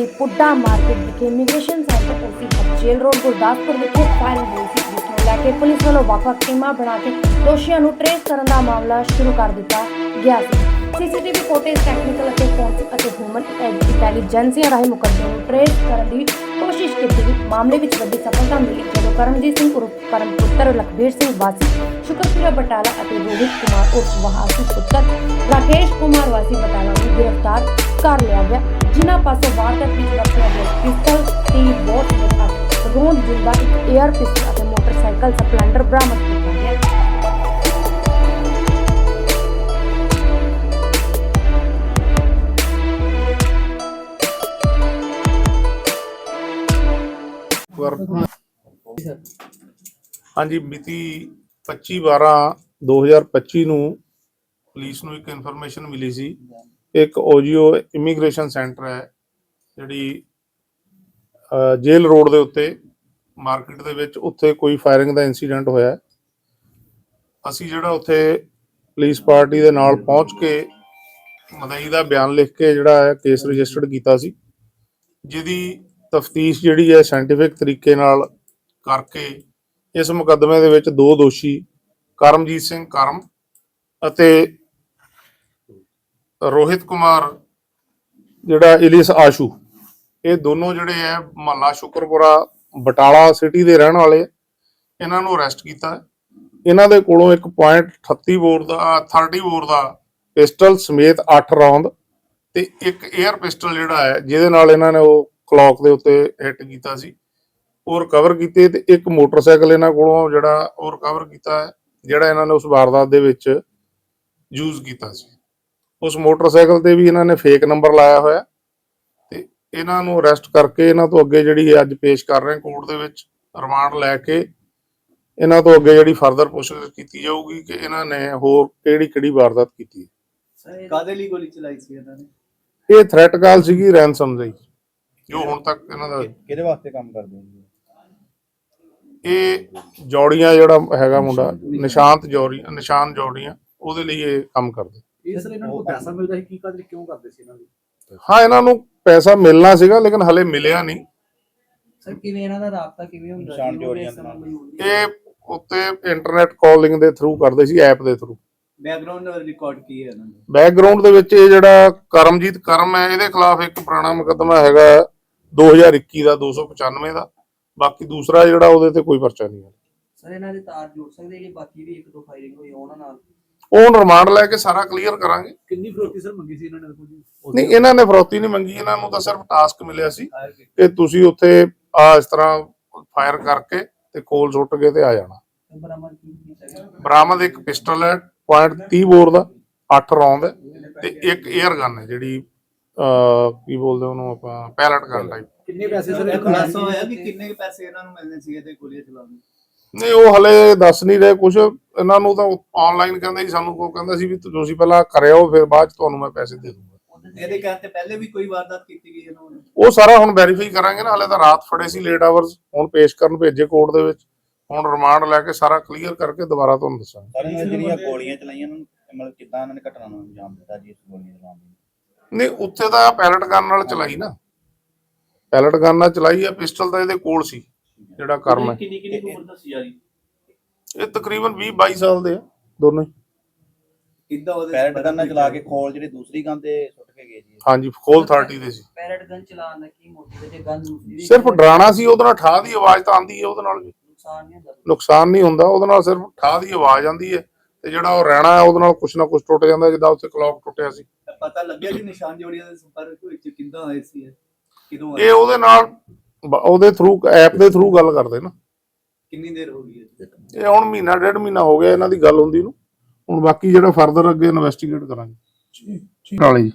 ਦੀ PUDA market ਵਿਖੇ immigration centre OC jail road Gurdaspur ਵਿਖੇ firing ਹੋਈ ਸੀ ਲੈ ਕੇ ਪੁਲਿਸ ਵੱਲੋਂ ਵੱਖ-ਵੱਖ ਟੀਮਾਂ ਬਣਾ ਕੇ ਦੋਸ਼ੀਆਂ ਨੂੰ ਟ੍ਰੇਸ ਕਰਨ ਦਾ ਮਾਮਲਾ ਸ਼ੁਰੂ ਕਰ ਦਿੱਤਾ ਗਿਆ ਸੀ। ਸੀਸੀਟੀਵੀ ਫੁਟੇਜ ਟੈਕਨੀਕਲ ਅਤੇ ਫੋਰੈਂਸਿਕ ਅਤੇ ਹਿਊਮਨ ਇੰਟੈਲੀਜੈਂਸੀਆਂ ਰਾਹੀਂ ਮੁਕੱਦਮੇ ਨੂੰ ਟ੍ਰੇਸ ਕਰਨ ਦੀ ਕੋਸ਼ਿਸ਼ ਕੀਤੀ ਗਈ। ਮਾਮਲੇ ਵਿੱਚ ਵੱਡੀ ਸਫਲਤਾ ਮਿਲੀ ਜਦੋਂ ਕਰਮਜੀਤ ਸਿੰਘ ਉਰਫ ਕਰਮ ਪੁੱਤਰ ਲਖਬੀਰ ਸਿੰਘ ਵਾਸੀ, ਸ਼ੁਕਰਪੁਰਾ ਬਟਾਲਾ ਅਤੇ ਰੋਹਿਤ ਕੁਮਾਰ ਉਰਫ ਵਹਾਸੀ ਪੁੱਤਰ ਰਾਕੇਸ਼ ਕੁਮਾਰ ਵਾਸੀ ਬਟਾਲਾ ਨੂੰ ਗ੍ਰਿਫਤਾਰ ਕਰ ਲਿਆ ਗਿਆ। ਜਿਨ੍ਹਾਂ ਪਾਸੋਂ ਵਾਰਦਾਤ ਵਿੱਚ ਵਰਤਿਆ ਗਿਆ ਪਿਸਤਲ ਤੀਰ ਬੋਟ ਅਤੇ ਰੋਂਦ ਜਿੰਦਾ ਇੱਕ 에ਅਰ ਪਿਸਤਲ ਅਤੇ ਮੋਟਰਸਾਈਕਲ ਸਪਲੈਂਡਰ ਬਰਾਮਦ ਕੀਤਾ ਗਿਆ। ਹਾਂਜੀ, ਮਿਤੀ 25/12/2025 ਨੂੰ ਪੁਲਿਸ ਨੂੰ ਇੱਕ ਇਨਫੋਰਮੇਸ਼ਨ ਮਿਲੀ ਸੀ। ਇੱਕ ਓਜੀਓ ਇਮੀਗ੍ਰੇਸ਼ਨ ਸੈਂਟਰ ਹੈ, ਜਿਹੜੀ ਜੇਲ ਰੋਡ ਦੇ ਉੱਤੇ ਮਾਰਕੀਟ ਦੇ ਵਿੱਚ ਉੱਥੇ ਕੋਈ ਫਾਇਰਿੰਗ ਦਾ ਇਨਸੀਡੈਂਟ ਹੋਇਆ। ਅਸੀਂ ਜਿਹੜਾ ਉੱਥੇ ਪੁਲਿਸ ਪਾਰਟੀ ਦੇ ਨਾਲ ਪਹੁੰਚ ਕੇ ਮਦਈ ਦਾ ਬਿਆਨ ਲਿਖ ਕੇ ਜਿਹੜਾ ਹੈ, ਕੇਸ ਰਜਿਸਟਰਡ ਕੀਤਾ ਸੀ, ਜਿਹਦੀ ਤਫਤੀਸ਼ ਜਿਹੜੀ ਹੈ ਸਾਇੰਟੀਫਿਕ ਤਰੀਕੇ ਨਾਲ ਕਰਕੇ ਇਸ ਮੁਕੱਦਮੇ ਦੇ ਵਿੱਚ ਦੋ ਦੋਸ਼ੀ ਕਰਮਜੀਤ ਸਿੰਘ ਕਰਮ ਅਤੇ ਰੋਹਿਤ ਕੁਮਾਰ ਜਿਹੜਾ ਇਲਿਸ ਆਸ਼ੂ ਇਹ ਦੋਨੋਂ ਜਿਹੜੇ ਆ ਮਹੱਲਾ ਸ਼ੁਕਰਪੁਰਾ ਬਟਾਲਾ ਸਿਟੀ ਦੇ ਰਹਿਣ ਵਾਲੇ। ਇਹਨਾਂ ਨੂੰ ਅਰੈਸਟ ਕੀਤਾ। ਇਹਨਾਂ ਦੇ ਕੋਲੋਂ ਇੱਕ ਪੁਆਇੰਟ 38 ਬੋਰ ਦਾ 30 ਬੋਰ ਦਾ ਪਿਸਟਲ ਸਮੇਤ 8 ਰੌਂਦ ਤੇ ਇੱਕ 에ਅਰ ਪਿਸਟਲ ਜਿਹੜਾ ਹੈ ਜਿਹਦੇ ਨਾਲ ਇਹਨਾਂ ਨੇ ਉਹ ਕਲੌਕ ਦੇ ਉੱਤੇ ਹਿੱਟ ਕੀਤਾ ਸੀ ਉਹ ਰਿਕਵਰ ਕੀਤੇ ਤੇ ਇੱਕ ਮੋਟਰਸਾਈਕਲ ਇਹਨਾਂ ਕੋਲੋਂ ਜਿਹੜਾ ਉਹ ਰਿਕਵਰ ਕੀਤਾ ਹੈ ਜਿਹੜਾ ਇਹਨਾਂ ਨੇ ਉਸ ਵਾਰਦਾਤ ਦੇ ਵਿੱਚ ਯੂਜ਼ ਕੀਤਾ ਸੀ ਉਸ ਮੋਟਰਸਾਈਕਲ ਤੇ ਵੀ ਇਹਨਾਂ ਨੇ ਫੇਕ ਨੰਬਰ ਲਾਇਆ ਹੋਇਆ ਤੇ ਇਹਨਾਂ ਨੂੰ ਅਰੈਸਟ ਕਰਕੇ ਇਹਨਾਂ ਤੋਂ ਅੱਗੇ ਜਿਹੜੀ ਅੱਜ ਪੇਸ਼ ਕਰ ਰਹੇ ਕੋਰਟ ਦੇ ਵਿੱਚ ਰਿਮਾਂਡ ਲੈ ਕੇ ਇਹਨਾਂ ਤੋਂ ਅੱਗੇ ਜਿਹੜੀ ਫਰਦਰ ਪੁੱਛਗਿੱਛ ਕੀਤੀ ਜਾਊਗੀ ਕਿ ਇਹਨਾਂ ਨੇ ਹੋਰ ਕਿਹੜੀ ਕਿਹੜੀ ਵਾਰਦਾਤ ਕੀਤੀ ਹੈ। ਕਾਦੇ ਲਈ ਗੋਲੀ ਚਲਾਈ ਸੀ ਇਹਨਾਂ ਨੇ? ਇਹ ਥ੍ਰੈਟ ਕਾਲ ਸੀਗੀ ਰੈਂਸਮ ਦੀ ਜੋ ਹੁਣ ਤੱਕ ਇਹਨਾਂ ਦਾ ਕਿਹਦੇ ਵਾਸਤੇ ਕੰਮ ਕਰਦੇ ਹੋ ਜੀ ਇਹ ਜੌੜੀਆਂ ਜਿਹੜਾ ਹੈਗਾ ਮੁੰਡਾ ਨਿਸ਼ਾਂਤ ਜੌੜੀ ਨਿਸ਼ਾਨ ਜੌੜੀਆਂ ਉਹਦੇ ਲਈ ਇਹ ਕੰਮ ਕਰਦੇ। ਇਹ ਸਰ ਇਹਨਾਂ ਨੂੰ ਕੋਈ ਪੈਸਾ ਮਿਲਦਾ ਸੀ ਕੀ ਕਾਦੇ ਕਿਉਂ ਕਰਦੇ ਸੀ ਇਹਨਾਂ ਦੀ? ਹਾਂ ਇਹਨਾਂ ਨੂੰ ਪੈਸਾ ਮਿਲਣਾ ਸੀਗਾ ਲੇਕਿਨ ਹਲੇ ਮਿਲਿਆ ਨਹੀਂ। ਸਰ ਕਿਵੇਂ ਇਹਨਾਂ ਦਾ ਰਾਬਤਾ ਕਿਵੇਂ ਹੁੰਦਾ ਨਿਸ਼ਾਨ ਜੋੜੀਆਂ ਦੇ ਨਾਲ। ਇਹ ਉੱਤੇ ਇੰਟਰਨੈਟ ਕਾਲਿੰਗ ਦੇ ਥਰੂ ਕਰਦੇ ਸੀ ਐਪ ਦੇ ਥਰੂ ਬੈਕਗ੍ਰਾਉਂਡ ਰਿਕਾਰਡ ਕੀ ਹੈ ਇਹਨਾਂ ਨੇ ਬੈਕਗ੍ਰਾਉਂਡ ਦੇ ਵਿੱਚ ਇਹ ਜਿਹੜਾ ਕਰਮਜੀਤ ਕਰਮ ਹੈ ਇਹਦੇ ਖਿਲਾਫ ਇੱਕ ਪੁਰਾਣਾ ਮੁਕੱਦਮਾ ਹੈਗਾ 2021 ਦਾ 295 ਦਾ। ਬਾਕੀ ਦੂਸਰਾ ਜਿਹੜਾ ਉਹਦੇ ਤੇ ਕੋਈ ਪਰਚਾ ਨਹੀਂ ਹੈ। ਸਰ ਇਹਨਾਂ ਦੇ ਤਾਰ ਜੋੜ ਸਕਦੇ ਕਿ ਬਾਕੀ ਵੀ ਇੱਕ ਦੋ ਫਾਇਰਿੰਗ ਹੋਈ ਉਹਨਾਂ ਨਾਲ? ਉਹ ਰਿਮਾਂਡ ਲੈ ਕੇ ਸਾਰਾ ਕਲੀਅਰ ਕਰਾਂਗੇ। ਕਿੰਨੀ ਫਰੋਤੀ ਸਰ ਮੰਗੀ ਸੀ ਇਹਨਾਂ ਨੇ ਕੋਈ ਨਹੀਂ ਇਹਨਾਂ ਨੇ ਫਰੌਤੀ ਨਹੀਂ ਮੰਗੀ ਇਹਨਾਂ ਨੂੰ ਤਾਂ ਸਿਰਫ ਟਾਸਕ ਮਿਲਿਆ ਸੀ ਕਿ ਤੁਸੀਂ ਉੱਥੇ ਆ ਇਸ ਤਰ੍ਹਾਂ ਫਾਇਰ ਕਰਕੇ ਤੇ ਖੋਲ ਸੁੱਟ ਕੇ ਤੇ ਆ ਜਾਣਾ। ਬਰਾਮਦ ਇੱਕ ਪਿਸਟਲ ਹੈ ਪੁਆਇੰਟ 30 ਬੋਰ ਦਾ 8 ਰੌਂਦ ਹੈ ਤੇ ਇੱਕ 에ਅਰ ਗਨ ਹੈ ਜਿਹੜੀ ਕੀ ਬੋਲਦੇ ਉਹਨੂੰ ਆਪਾਂ ਪੈਲਟ ਗਨ ਟਾਈਪ ਕਿੰਨੇ ਪੈਸੇ ਸਰ ਖੁਲਾਸਾ ਹੋਇਆ ਕਿ ਕਿੰਨੇ ਪੈਸੇ ਇਹਨਾਂ ਨੂੰ ਮਿਲਨੇ ਸੀ ਇਹਦੇ ਗੋਲੀਆਂ ਚਲਾਉਣ ਨਹੀਂ ਉਹ ਹਲੇ ਦੱਸ ਨਹੀਂ ਰਹੇ ਕੁਝ ਇਹਨਾਂ ਨੂੰ ਤਾਂ ਆਨਲਾਈਨ ਕਹਿੰਦੇ ਸੀ ਸਾਨੂੰ ਕੋਈ ਕਹਿੰਦਾ ਸੀ ਵੀ ਤੁਸੀਂ ਪਹਿਲਾਂ ਕਰਿਓ ਫਿਰ ਬਾਅਦ ਚ ਤੁਹਾਨੂੰ ਮੈਂ ਪੈਸੇ ਦੇ ਦੂੰਗਾ। ਇਹਦੇ ਕਹਿਣ ਤੇ ਪਹਿਲੇ ਵੀ ਕੋਈ ਵਾਰਦਾਤ ਕੀਤੀ ਗਈ ਇਹਨਾਂ ਨੇ? ਉਹ ਸਾਰਾ ਹੁਣ ਵੈਰੀਫਾਈ ਕਰਾਂਗੇ ਨਾ ਹਲੇ ਤਾਂ ਰਾਤ ਫੜੇ ਸੀ ਲੇਟ ਆਵਰਸ ਹੁਣ ਪੇਸ਼ ਕਰਨ ਭੇਜੇ ਕੋਰਟ ਦੇ ਵਿੱਚ। ਹੁਣ ਰਿਮਾਂਡ ਲੈ ਕੇ ਸਾਰਾ ਕਲੀਅਰ ਕਰਕੇ ਦੁਬਾਰਾ ਤੁਹਾਨੂੰ ਦੱਸਾਂਗੇ। ਸਰ ਜਿਹੜੀਆਂ ਗੋਲੀਆਂ ਚਲਾਈਆਂ ਉਹਨਾਂ ਨੂੰ ਮਤਲਬ ਕਿੱਦਾਂ ਇਹਨਾਂ ਨੇ ਘਟਨਾ ਨੂੰ ਅੰਜਾਮ ਦਿੱਤਾ ਜੀ ਇਸ ਗੋਲੀਆਂ ਚਲਾਉਣ ਦੀ? ਨਹੀਂ ਉੱਥੇ ਤਾਂ ਪੈਲਟ ਗਨ ਨਾਲ ਚਲਾਈ ਨਾ। ਪੈਲਟ ਗਨ ਨਾਲ ਚਲਾਈ ਆ ਪਿਸਟਲ ਤਾਂ ਇਹਦੇ ਕੋਲ ਸੀ। ਜਿਹੜਾ ਕਰਮ ਹੈ। ਕਿੰਨੀ ਕਿੰਨੀ ਉਮਰ ਦਾ ਸੀ ਯਾਰੀ ਇਹ ਤਕਰੀਬਨ 20 22 ਸਾਲ ਦੇ ਆ ਦੋਨੋਂ ਹੀ। ਕਿੱਦਾਂ ਉਹਦੇ ਪੈਰਟ ਗਨ ਨਾਲ ਚਲਾ ਕੇ ਖੋਲ ਜਿਹੜੀ ਦੂਸਰੀ ਗਨ ਤੇ ਸੁੱਟ ਕੇ ਗਏ ਜੀ ਹਾਂਜੀ ਖੋਲ 30 ਦੇ ਸੀ। ਪੈਰਟ ਗਨ ਚਲਾਉਣ ਦਾ ਕੀ ਮੋਟਿਵ ਜੇ ਗਨ ਦੂਸਰੀ ਸਿਰਫ ਡਰਾਣਾ ਸੀ ਉਹਦੇ ਨਾਲ ਠਾਹ ਦੀ ਆਵਾਜ਼ ਤਾਂ ਆਂਦੀ ਹੈ ਉਹਦੇ ਨਾਲ ਵੀ। ਨੁਕਸਾਨ ਨਹੀਂ ਹੁੰਦਾ। ਨੁਕਸਾਨ ਨਹੀਂ ਹੁੰਦਾ ਉਹਦੇ ਨਾਲ ਸਿਰਫ ਠਾਹ ਦੀ ਆਵਾਜ਼ ਆਂਦੀ ਹੈ ਤੇ ਜਿਹੜਾ ਉਹ ਰਹਿਣਾ ਹੈ ਉਹਦੇ ਨਾਲ ਕੁਛ ਨਾ ਕੁਛ ਟੁੱਟ ਜਾਂਦਾ ਜਿੱਦਾਂ ਉੱਥੇ ਕਲੌਕ ਟੁੱਟਿਆ ਸੀ। ਪਤਾ ਲੱਗਿਆ ਕਿ ਨਿਸ਼ਾਨ ਜੋੜੀਆਂ ਦੇ ਸੰਪਰਕ ਵਿੱਚ ਕਿੱਦਾਂ ਹੋਏ ਸੀ ਇਹ? ਕਿਦੋਂ ਇਹ ਉਹਦੇ ਨਾਲ ਬ- ਉਹਦੇ ਥਰੂ ਐਪ ਦੇ ਥਰੂ ਗੱਲ ਕਰਦੇ ਨਾ। ਕਿੰਨੀ ਦੇਰ ਹੋ ਗਈ ਹੈ ਇਹ ਹੁਣ ਮਹੀਨਾ ਡੇਢ ਮਹੀਨਾ ਹੋ ਗਿਆ ਇਹਨਾਂ ਦੀ ਗੱਲ ਹੁੰਦੀ ਨੂੰ। ਹੁਣ ਬਾਕੀ ਜਿਹੜਾ ਫਰਦਰ ਅੱਗੇ ਇਨਵੈਸਟੀਗੇਟ ਕਰਾਂਗੇ। ਠੀਕ ਠੀਕ ਵਾਲੇ ਜੀ।